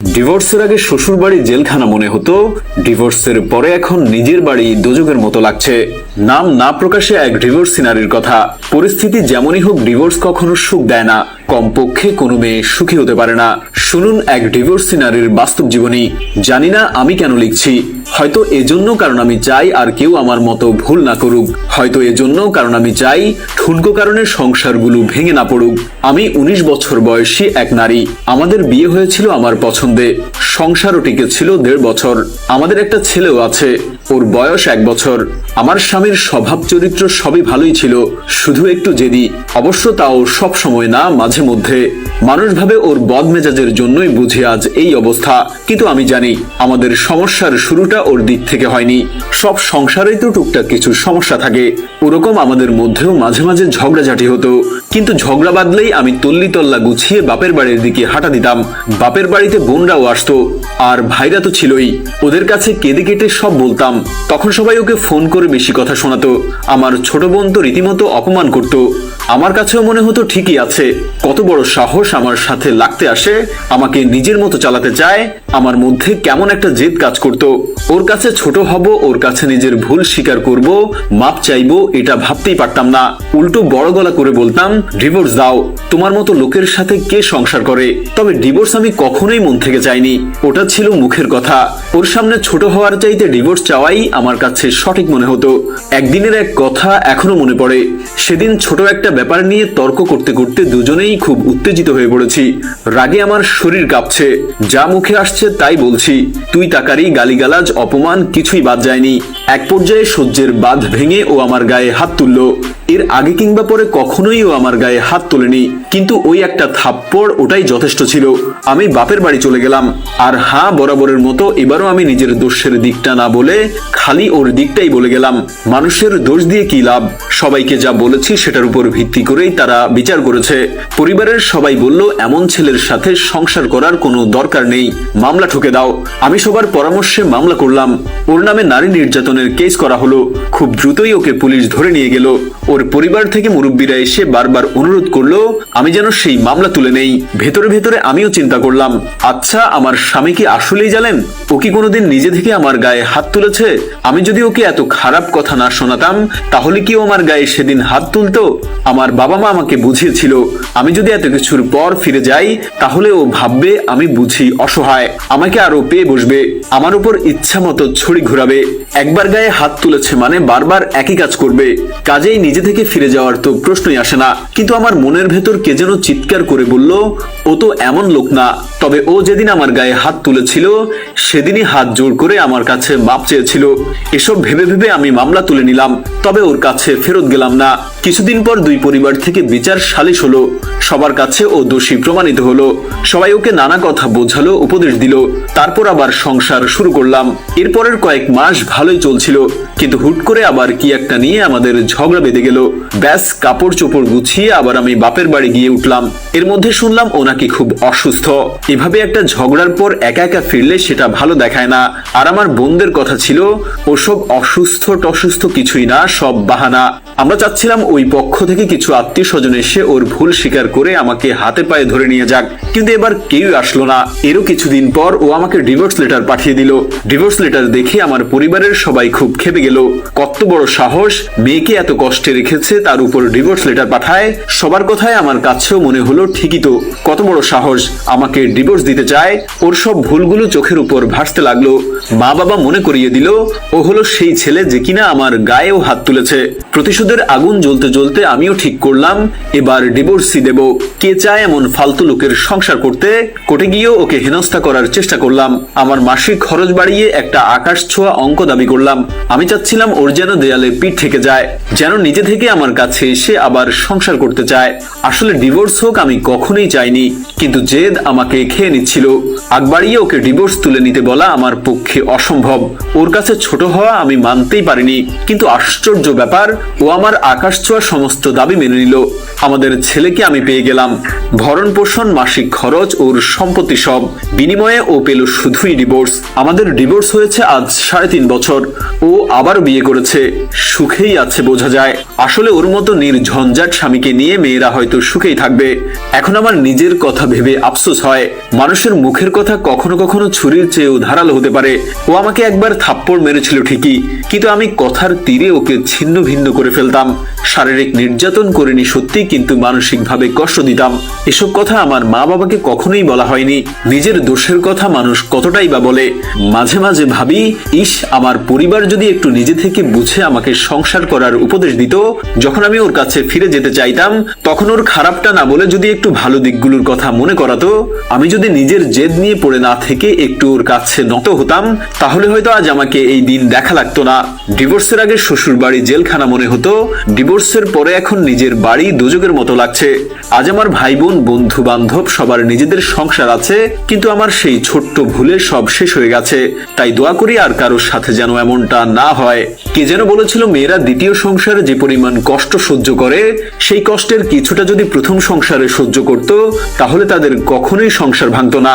ডিভোর্সের আগে শ্বশুর বাড়ি জেলখানা মনে হতো ডিভোর্সের পরে এখন নিজের বাড়ি দুযোগের মতো লাগছে। নাম না প্রকাশে এক ডিভোর্স সিনারির কথা। পরিস্থিতি যেমনই হোক ডিভোর্স কখনো সুখ দেয় না। কমপক্ষে কোনো মেয়ে সুখী হতে পারে না। শুনুন এক ডিভোর্স সিনারির বাস্তব জীবনী। জানি না আমি কেন লিখছি। হয়তো এজন্য কারণ আমি চাই আর কেউ আমার মতো ভুল না করুক। হয়তো এজন্য কারণ আমি চাই ঠুনকো কারণে সংসারগুলো ভেঙে না পড়ুক। আমি উনিশ বছর বয়সী এক নারী। আমাদের বিয়ে হয়েছিল আমার পছন্দে। সংসারও টিকেছিল দেড় বছর। আমাদের একটা ছেলেও আছে। ওর বয়স এক বছর। আমার স্বামীর স্বভাব চরিত্র সবই ভালোই ছিল, শুধু একটু জেদি। অবশ্য তাও সব সময় না, মাঝে মধ্যে। মানুষ ভাবে ওর বদমেজাজের জন্যই বুঝি আজ এই অবস্থা। কিন্তু আমি জানি, আমাদের সমস্যার শুরুটা ওর দিক থেকে হয়নি। সব সংসারেই তো টুকটাক কিছু সমস্যা থাকে। ওরকম আমাদের মধ্যেও মাঝে মাঝে ঝগড়াঝাটি হতো। কিন্তু ঝগড়া বাদলেই আমি তল্লি তল্লা গুছিয়ে বাপের বাড়ির দিকে হাঁটা দিতাম। বাপের বাড়িতে বোনরাও আসতো। আর ভাইরা তো ছিলই। ওদের কাছে কেঁদে কেটে সব বলতাম। তখন সবাই ওকে ফোন করে বেশি কথা শোনাতো। আমার ছোট বোন তো রীতিমতো অপমান করত। আমার কাছেও মনে হতো ঠিকই আছে। কত বড় সাহস আমার সাথে লাগতে আসে, আমাকে নিজের মতো চালাতে চায় আমার মধ্যে কেমন একটা জেদ কাজ করত। ওর কাছে ছোট হব, ওর কাছে নিজের ভুল স্বীকার করব, মাপ চাইব, এটা ভাবতেই পারতাম না। উল্টো বড় গলা করে বলতাম ডিভোর্স দাও, তোমার মতো লোকের সাথে কে সংসার করে? তবে ডিভোর্স আমি কখনোই মন থেকে চাইনি ওটা ছিল মুখের কথা। ওর সামনে ছোট হওয়ার চাইতে ডিভোর্স চাওয়াই আমার কাছে সঠিক মনে হতো। একদিনের এক কথা এখনও মনে পড়ে। সেদিন ছোট একটা ব্যাপার নিয়ে তর্ক করতে করতে দুজনেই খুব উত্তেজিত হয়ে পড়েছি। রাগে আমার শরীর কাঁপছে। যা মুখে আসছে তাই বলছি, তুই তাকারি, গালিগালাজ, অপমান কিছুই বাদ যায়নি। এক পর্যায়ে সহ্যের বাঁধ ভেঙে ও আমার গায়ে হাত তুললো। এর আগে কিংবা পরে কখনোই ও আমার গায়ে হাত তোলেনি। কিন্তু ওই একটা থাপ্পড় ওটাই যথেষ্ট ছিল। আমি বাপের বাড়ি চলে গেলাম। আর হ্যাঁ বরাবরের মতো এবারও আমি নিজের দোষের দিকটা না বলে খালি ওর দিকটাই বলে গেলাম। মানুষের দোষ দিয়ে কি লাভ? সবাইকে যা বলেছি সেটার উপর ভিত্তি করেই তারা বিচার করেছে। পরিবারের সবাই বলল, এমন ছেলের সাথে সংসার করার কোনো দরকার নেই। মামলা ঠুকে দাও। আমি সবার পরামর্শে মামলা করলাম। ওর নামে নারী নির্যাতনের কেস করা হলো। খুব দ্রুতই ওকে পুলিশ ধরে নিয়ে গেল। ওর পরিবার থেকে মুরব্বীরা এসে বারবার অনুরোধ করল, আমি যেন সেই মামলা তুলে নেই। ভেতরে ভেতরে আমিও চিন্তা করলাম। আচ্ছা আমার স্বামী কি আসলেই জানেন? ও কি কোনোদিন নিজে থেকে আমার গায়ে হাত তুলেছে? আমি যদি ওকে এত খারাপ কথা না শোনাতাম, তাহলে কি ও আমার গায়ে সেদিন হাত তুলতো আমার বাবা মা আমাকে বুঝিয়েছিল, আমি যদি এত কিছুর পর ফিরে যাই, তাহলে ও ভাববে আমি বুঝি অসহায়। আমাকে আরও পেয়ে বসবে। আমার উপর ইচ্ছা মতো ছড়ি ঘুরাবে। একবার গায়ে হাত তুলেছে মানে বারবার একই কাজ করবে। কাজেই নিজে থেকে ফিরে যাওয়ার তো প্রশ্নই আসে না। কিন্তু আমার মনের ভেতর কে যেন চিৎকার করে বলল, ও তো এমন লোক না। তবে ও যেদিন আমার গায়ে হাত তুলেছিল, সেদিনই হাত জোর করে আমার কাছে মাপ চেয়েছিল। এসব ভেবে ভেবে আমি মামলা তুলে নিলাম। তবে ওর কাছে ফেরত গেলাম না। কিছুদিন পর দুই পরিবার থেকে বিচার সালিশ হলো। সবার কাছে ও দোষী প্রমাণিত হলো। সবাই ওকে নানা কথা বোঝালো, উপদেশ দিল। তারপর আবার সংসার শুরু করলাম। এরপরের কয়েক মাস ভালোই চলছিল। কিন্তু হুট করে আবার কি একটা নিয়ে আমাদের ঝগড়া বেঁধে গেল। ব্যাস, কাপড় চোপড় গুছিয়ে আবার আমি বাপের বাড়ি গিয়ে উঠলাম। এর মধ্যে শুনলাম ও নাকি খুব অসুস্থ। এভাবে একটা ঝগড়ার পর একা একা ফিরলে সেটা ভালো দেখায় না। আর আমার বোনদের কথা ছিল, ওসব অসুস্থ টসুস্থ কিছুই না, সব বাহানা। আমরা চাচ্ছিলাম ওই পক্ষ থেকে কিছু আত্মীয় স্বজন এসে ওর ভুল স্বীকার করে আমাকে হাতে পায়ে ধরে নিয়ে যাক। কিন্তু এবার কেউই আসলো না। এরও কিছুদিন পর ও আমাকে ডিভোর্স লেটার পাঠিয়ে দিল। ডিভোর্স লেটার দেখে আমার পরিবারের সবাই খুব খেপে গেল। কত বড় সাহস! মেয়েকে এত কষ্টে রেখেছে, তার উপর ডিভোর্স লেটার পাঠায়। সবার কথায় আমার কাছেও মনে হলো, ঠিকই তো। কত বড় সাহস! আমাকে ডিভোর্স দিতে চায়। ওর সব ভুলগুলো চোখের উপর ভাসতে লাগল। মা বাবা মনে করিয়ে দিল, ও হলো সেই ছেলে যে কিনা আমার গায়েও হাত তুলেছে। প্রতিশোধের আগুন জ্বলতে জ্বলতে আমিও ঠিক করলাম। এবার ডিভোর্সই দেব। কে চায় এমন ফালতু লোকের সংসার করতে? কোটে গিয়েও ওকে হেনস্থা করার চেষ্টা করলাম। আমার মাসিক খরচ বাড়িয়ে একটা আকাশ ছোঁয়া অঙ্ক দাবি করলাম। আমি চাচ্ছিলাম ওর যেন দেয়ালে পিঠ থেকে যায়। যেন নিজে থেকে আমার কাছে এসে আবার সংসার করতে চায়। আসলে ডিভোর্স হোক আমি কখনোই চাইনি, কিন্তু জেদ আমাকে খেয়ে নিচ্ছিল। আগ বাড়িয়ে ওকে ডিভোর্স তুলে নিতে বলা আমার পক্ষে অসম্ভব। ওর কাছে ছোট হওয়া আমি মানতেই পারিনি, কিন্তু আশ্চর্য ব্যাপার, ও আমার আকাশ ছোঁয়া সমস্ত দাবি মেনে নিল। আমাদের ছেলেকে আমি পেয়ে গেলাম। ভরণ পোষণ, মাসিক খরচ, ওর সম্পত্তি সব। বিনিময়ে ও পেল শুধুই ডিভোর্স আমাদের ডিভোর্স হয়েছে আজ সাড়ে তিন বছর। ও আবার বিয়ে করেছে। সুখেই আছে বোঝা যায়। আসলে ওর মতো নির্ঝঞ্ঝাট স্বামীকে নিয়ে মেয়েরা হয়তো সুখেই থাকবে। এখন আমার নিজের কথা ভেবে আফসোস হয়। মানুষের মুখের কথা কখনো কখনো ছুরির চেয়েও ধারালো হতে পারে। ও আমাকে একবার থাপ্পড় মেরেছিল ঠিকই। কিন্তু আমি কথার তীরে ওকে ছিন্ন ভিন্ন করে ফেলতাম। শারীরিক নির্যাতন করিনি সত্যি কিন্তু মানসিকভাবে কষ্ট দিতাম। এসব কথা আমার মা বাবাকে কখনোই বলা হয়নি। নিজের দোষের কথা মানুষ কতটাই বা বলে। মাঝে মাঝে ভাবি, ইস, আমার পরিবার যদি একটু নিজে থেকে বুঝে আমাকে সংসার করার উপদেশ দিত, যখন আমি ওর কাছে ফিরে যেতে চাইতাম, তখন ওর খারাপটা না বলে যদি একটু ভালো দিকগুলোর কথা মনে করাতো, আমি যদি নিজের জেদ নিয়ে পড়ে না থেকে একটু ওর কাছে নত হতাম, তাহলে হয়তো আজ আমাকে এই দিন দেখা লাগতো না। ডিভোর্সের আগে শ্বশুর বাড়ি জেলখানা মনে হতো, ডিভোর্সের পরে এখন নিজের বাড়ি দুযোগের মতো লাগছে। আজ আমার ভাই বোন বন্ধু বান্ধব সবার নিজেদের সংসার আছে, কিন্তু আমার সেই ছোট্ট ভুলে সব শেষ হয়ে গেছে। তাই দোয়া করি আর কারোর সাথে যেন এমনটা না হয়। কে যেন বলেছিল, মেয়েরা দ্বিতীয় সংসারে যে পরিমাণ কষ্ট সহ্য করে, সেই কষ্টের কিছুটা যদি প্রথম সংসারে সহ্য করত, তাহলে তাদের কখনোই সংসার ভাঙতো না।